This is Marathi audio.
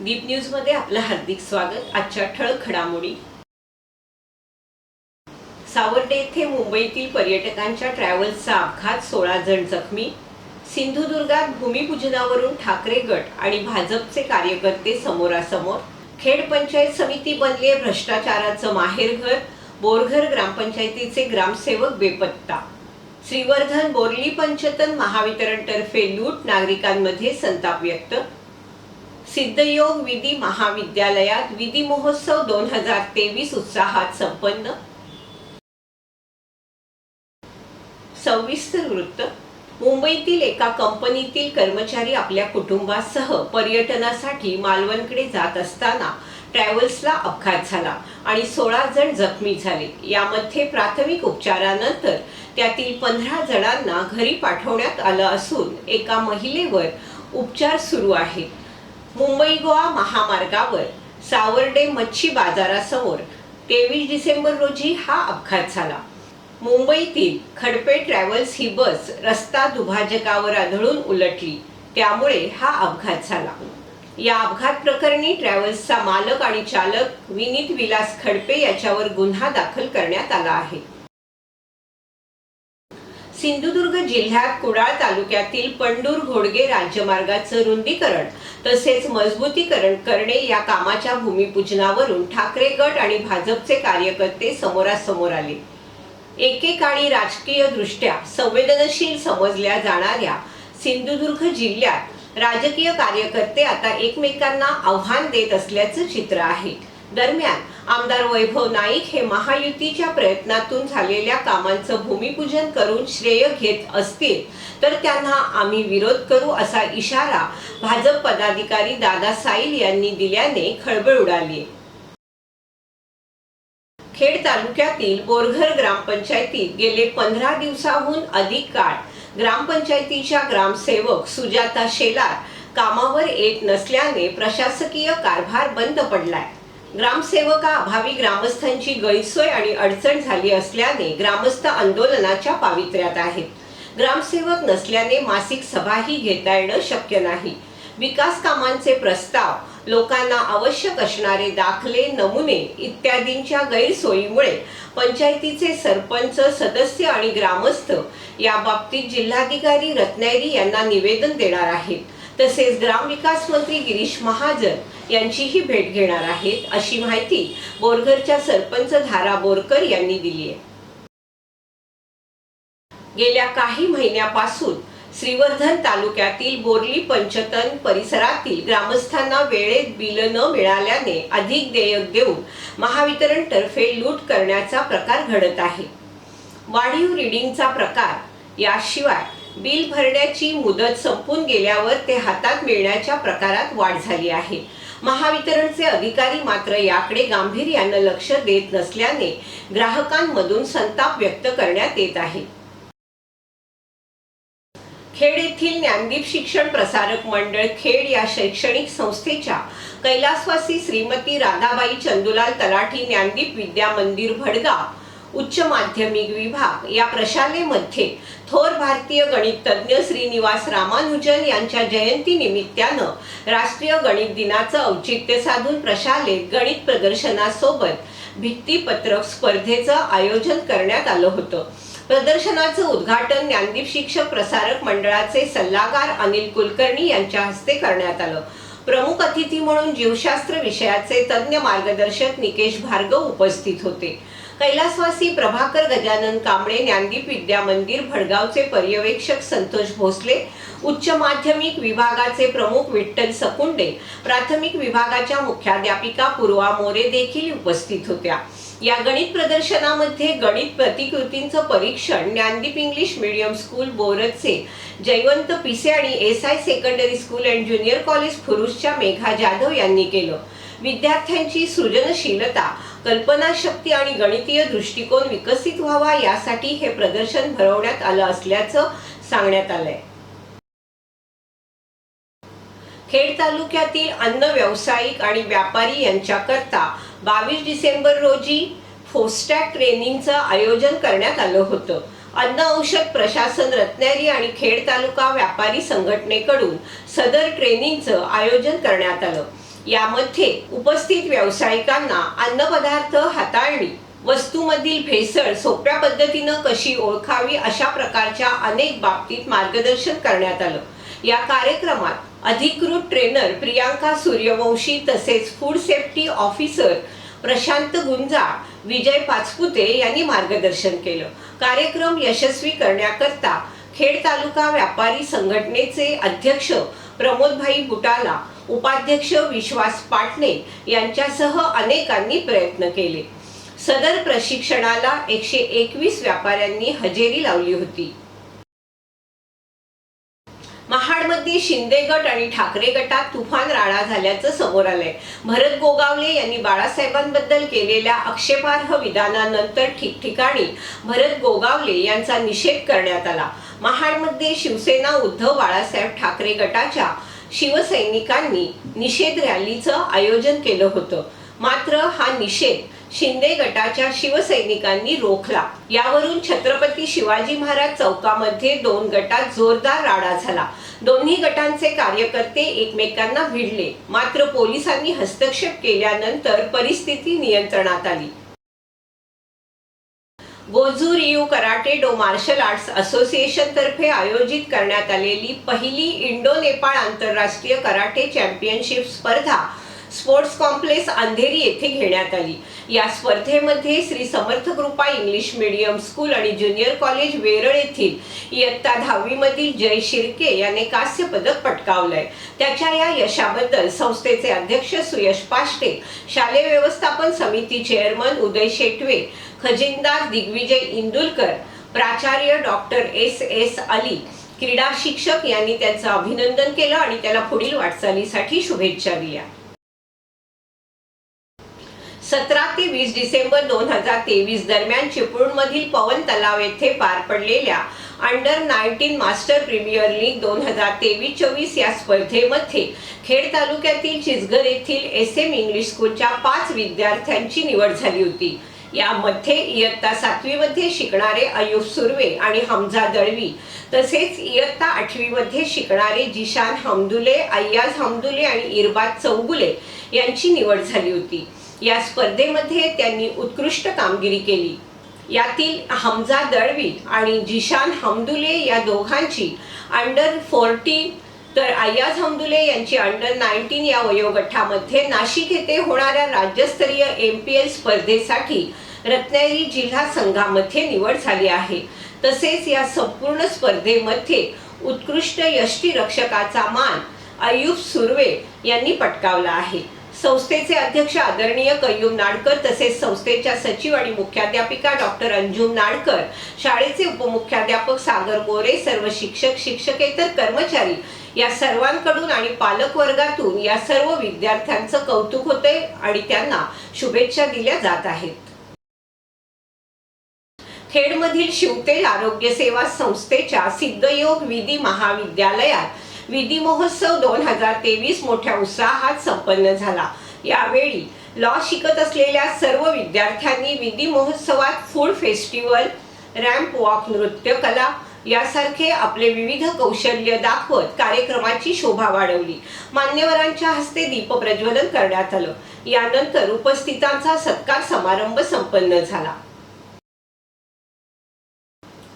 दीप न्यूजमध्ये आपलं हार्दिक स्वागत. आजच्या ठळक घडामोडी. सावर्डे येथे मुंबईतील पर्यटकांच्या ट्रॅव्हल्सचा अपघात सोळा जण जखमी. सिंधुदुर्गात भूमिपूजनावरून ठाकरे गट आणि भाजपचे कार्यकर्ते समोरासमोर. खेड पंचायत समिती बनले भ्रष्टाचाराचं माहेरघर बोरघर ग्रामपंचायतीचे ग्रामसेवक बेपत्ता. श्रीवर्धन बोरली पंचतन महावितरणतर्फे लूट नागरिकांमध्ये संताप व्यक्त. सिद्धयोग विधी महाविद्यालयात विधी महोत्सव दोन हजार तेवीस उत्साहात संपन्न. सविस्तर वृत्त. मुंबईतील एका कंपनीतील कर्मचारी आपल्या कुटुंबासह पर्यटनासाठी मालवणकडे जात असताना ट्रॅव्हल्सला अपघात झाला आणि सोळा जण जखमी झाले. यामध्ये प्राथमिक उपचारानंतर त्यातील पंधरा जणांना घरी पाठवण्यात आलं असून एका महिलेवर उपचार सुरू आहेत. मुंबई गोवा महामार्गावर सावर्डे मच्छी बाजारासमोर तेवीस डिसेंबर रोजी हा अपघात झाला. मुंबईतील खडपे ट्रॅव्हल्स ही बस रस्ता दुभाजकावर आढळून उलटली. त्यामुळे हा अपघात झाला. या अपघात प्रकरणी ट्रॅव्हल्सचा मालक आणि चालक विनीत विलास खडपे याच्यावर गुन्हा दाखल करण्यात आला आहे. सिंधुदुर्ग जिल्ह्यात कुडाळ तालुक्यातील पंडूर घोडगे राज्यमार्गाचं रुंदीकरण तसेच मजबूतीकरण करणे या कामाच्या भूमिपूजनावरून ठाकरे गट आणि भाजपचे कार्यकर्ते समोरासमोर आले. एकेकाळी राजकीय दृष्ट्या संवेदनशील समजल्या जाणाऱ्या सिंधुदुर्ग जिल्ह्यात राजकीय कार्यकर्ते आता एकमेकांना आव्हान देत असल्याचं चित्र आहे. दरम्यान आमदार वैभव नाईक हे महायुतीच्या प्रयत्नातून झालेल्या कामांचं भूमिपूजन करून श्रेय घेत असतील तर त्यांना आम्ही विरोध करू असा इशारा भाजप पदाधिकारी दादा साईल यांनी दिल्याने खळबळ उडाली. खेड तालुक्यातील बोरघर ग्रामपंचायतीत गेले पंधरा दिवसाहून अधिक काळ ग्रामपंचायतीच्या ग्रामसेवक सुजाता शेलार कामावर येत नसल्याने प्रशासकीय कारभार बंद पडलाय. ग्रामसेवका अभावी ग्रामस्थांची गैरसोय आणि अडचण झाली असल्याने ग्रामस्थ आंदोलनाच्या पावित्र्यात आहेत. ग्रामसेवक नसल्याने मासिक सभाही घेता येणं शक्य नाही. विकास कामांचे प्रस्ताव लोकांना आवश्यक असणारे दाखले नमुने इत्यादींच्या गैरसोयीमुळे पंचायतीचे सरपंच सदस्य आणि ग्रामस्थ या बाबतीत जिल्हाधिकारी रत्नागिरी यांना निवेदन देणार आहेत. तसेच ग्रामविकास मंत्री गिरीश महाजन यांचीही भेट घेणार आहेत अशी माहिती बोरघरच्या सरपंच धारा बोरकर यांनी दिली आहे. गेल्या काही महिन्यापासून श्रीवर्धन तालुक्यातील बोरली पंचतन परिसरातील ग्रामस्थांना वेळेत बिल न मिळाल्याने अधिक देयक देऊन महावितरण तर्फे लूट करण्याचा प्रकार घडत आहे. वाढीव रिडिंगचा प्रकार याशिवाय बिल भरण्याची मुदत संपून गेल्यावर ते हातात मिळण्याच्या प्रकारात वाढ झाली आहे. महावितरणचे अधिकारी मात्र याकडे गांभीर्यानं लक्ष देत नसल्याने ग्राहकांमधून संताप व्यक्त करण्यात येत आहे. खेड येथील ज्ञानदीप शिक्षण प्रसारक मंडळ खेड या शैक्षणिक संस्थेच्या कैलासवासी श्रीमती राधाबाई चंदुलाल तलाठी ज्ञानदीप विद्या मंदिर भडगाव उच्च माध्यमिक विभाग या प्रशालेमध्ये थोर भारतीय गणित तज्ज्ञ श्रीनिवास रामानुजन यांच्या जयंती निमित्तानं राष्ट्रीय गणित दिनाचं औचित्य साधून प्रशालेत गणित प्रदर्शनासोबत भित्तीपत्रक स्पर्धेचं आयोजन करण्यात आलं होतं. प्रदर्शनाचं उद्घाटन ज्ञानदीप शिक्षक प्रसारक मंडळाचे सल्लागार अनिल कुलकर्णी यांच्या हस्ते करण्यात आलं. प्रमुख अतिथी म्हणून जीवशास्त्र विषयाचे तज्ज्ञ मार्गदर्शक निकेश भार्गव उपस्थित होते. कैलासवासी प्रभाकर गजानन कांबळे ज्ञानदीप विद्या मंदिर भडगावचे पर्यवेक्षक संतोष भोसले उच्च माध्यमिक विभागाचे प्रमुख विठ्ठल सकुंडे प्राथमिक विभागाच्या मुख्याध्यापिका पूर्वा मोरे देखील उपस्थित होत्या. या गणित प्रदर्शनामध्ये गणित प्रतिकृतींचं परीक्षण ज्ञानदीप इंग्लिश मीडियम स्कूल बोरदचे जयवंत पिसे आणि S I secondary school and junior college फुरुसच्या Megha Jadhav यांनी केलं. विद्यार्थ्यांची सृजनशीलता कल्पनाशक्ती आणि गणितीय दृष्टिकोन विकसित व्हावा यासाठी हे प्रदर्शन भरवण्यात आलं असल्याचं सांगण्यात आलंय. खेड तालुक्यातील अन्न व्यावसायिक आणि व्यापारी यांच्याकरता बावीस डिसेंबर रोजी फोस्टॅक ट्रेनिंगचं आयोजन करण्यात आलं होतं. अन्न औषध प्रशासन रत्नागिरी आणि खेड तालुका व्यापारी संघटनेकडून सदर ट्रेनिंगचं आयोजन करण्यात आलं. यामध्ये उपस्थित व्यावसायिकांना अन्नपदार्थ हाताळणी वस्तूमधील भेसळ सोप्या पद्धतीनं कशी ओळखावी अशा प्रकारच्या अनेक बाबतीत मार्गदर्शन करण्यात आलं. या कार्यक्रमात अधिकृत ट्रेनर प्रियांका सूर्यवंशी तसेच food safety officer Prashant Gunjal Vijay Pachpute यांनी मार्गदर्शन केलं. कार्यक्रम यशस्वी करण्याकरता खेड तालुका व्यापारी संघटनेचे अध्यक्ष प्रमोदभाई बुटाला उपाध्यक्ष विश्वास पाटणे यांच्यासह अनेकांनी प्रयत्न केले. सदर प्रशिक्षणाला एकशे एकवीस व्यापाऱ्यांनी हजेरी लावली होती. महाडमध्ये शिंदे गट आणि ठाकरे गटात तुफान राडा झाल्याचं समोर आलंय. भरत गोगावले यांनी बाळासाहेबांबद्दल केलेल्या आक्षेपार्ह विधानानंतर ठिकठिकाणी भरत गोगावले यांचा निषेध करण्यात आला. महाडमध्ये शिवसेना उद्धव बाळासाहेब ठाकरे गटाच्या शिवसैनिकांनी निषेध रॅलीचं आयोजन केलं होतं. मात्र हा निषेध शिंदे गटाच्या शिवसैनिकांनी रोखला. यावरून छत्रपती शिवाजी महाराज चौकामध्ये दोन गटात जोरदार राडा झाला. दोन्ही गटांचे कार्यकर्ते एकमेकांना भिडले. मात्र पोलिसांनी हस्तक्षेप केल्यानंतर परिस्थिती नियंत्रणात आली. Goju ryu karate do martial arts association तर्फे आयोजित करण्यात आलेली पहिली इंडो नेपाळ आंतरराष्ट्रीय कराटे चॅम्पियनशिप स्पर्धा स्पोर्ट्स कॉम्प्लेक्स अंधेरी येथे घेण्यात आली. या स्पर्धेमध्ये Shri Samarth Krupa English medium school आणि ज्युनियर कॉलेज वेरळ येथील इयत्ता दहावीमधील जय शिर्के याने कांस्य पदक पटकावलंय. त्याच्या या यशाबद्दल संस्थेचे अध्यक्ष सुयश पाष्टे शालेय व्यवस्थापन समिती चेअरमन उदय शेटवे खजिनदार दिग्विजय इंदुलकर प्राचार्य डॉक्टर एस एस अली क्रीडा शिक्षक यांनी त्यांचं अभिनंदन केलं आणि त्याला पुढील वाटचालीसाठी शुभेच्छा दिल्या. सतरा ते वीस डिसेंबर दोन हजार तेवीस दरम्यान चिपळूणमधील पवन तलाव येथे पार पडलेल्या under nineteen master premier league दोन हजार तेवीस चोवीस या स्पर्धेमध्ये खेड तालुक्यातील चिचघर येथील एस एम इंग्लिश स्कूलच्या पाच विद्यार्थ्यांची निवड झाली होती. यामध्ये इयत्ता सातवीमध्ये शिकणारे अयुब सुर्वे आणि हमजा दळवी. तसेच इयत्ता आठवीमध्ये शिकणारे जिशान हमदुले अय्याज हमदुले आणि इरबाद चौगुले यांची निवड झाली होती. या स्पर्धेमध्ये त्यांनी उत्कृष्ट कामगिरी केली. यातील हमजा दळवी आणि जिशान हमदुले या दोघांची अंडर फोर्टीन तर अय्याज हमदुले यांची अंडर नाईन्टीन या वयोगटामध्ये नाशिक येथे होणाऱ्या राज्यस्तरीय एम पी एल स्पर्धेसाठी रत्नागिरी जिल्हा संघामध्ये निवड झाली आहे. तसेच या संपूर्ण स्पर्धेमध्ये उत्कृष्ट यष्टीरक्षकाचा मान अयुब सुर्वे यांनी पटकावला आहे. संस्थेचे अध्यक्ष आदरणीय कय्यूम नाडकर तसेच संस्थेच्या सचिव आणि मुख्याध्यापिका डॉक्टर अंजुम नाडकर शाळेचे उपमुख्याध्यापक सागर गोरे सर्व शिक्षक शिक्षकेतर कर्मचारी या सर्वांकडून आणि पालक वर्गातून या सर्व विद्यार्थ्यांचं कौतुक होते आणि त्यांना शुभेच्छा दिल्या जात आहेत. खेडमधील शिवतेल आरोग्य सेवा संस्थेच्या सिद्धयोग विधी महाविद्यालयात विधी महोत्सव दोन हजार तेवीस मोठ्या उत्साहात संपन्न झाला. यावेळी लॉ शिकत असलेल्या सर्व विद्यार्थ्यांनी विधी महोत्सवात फूड फेस्टिवल रॅम्प वॉक नृत्य कला यासारखे आपले विविध कौशल्य दाखवत कार्यक्रमाची शोभा वाढवली. मान्यवरांच्या हस्ते दीप प्रज्वलन करण्यात आलं. यानंतर उपस्थितांचा सत्कार समारंभ संपन्न झाला.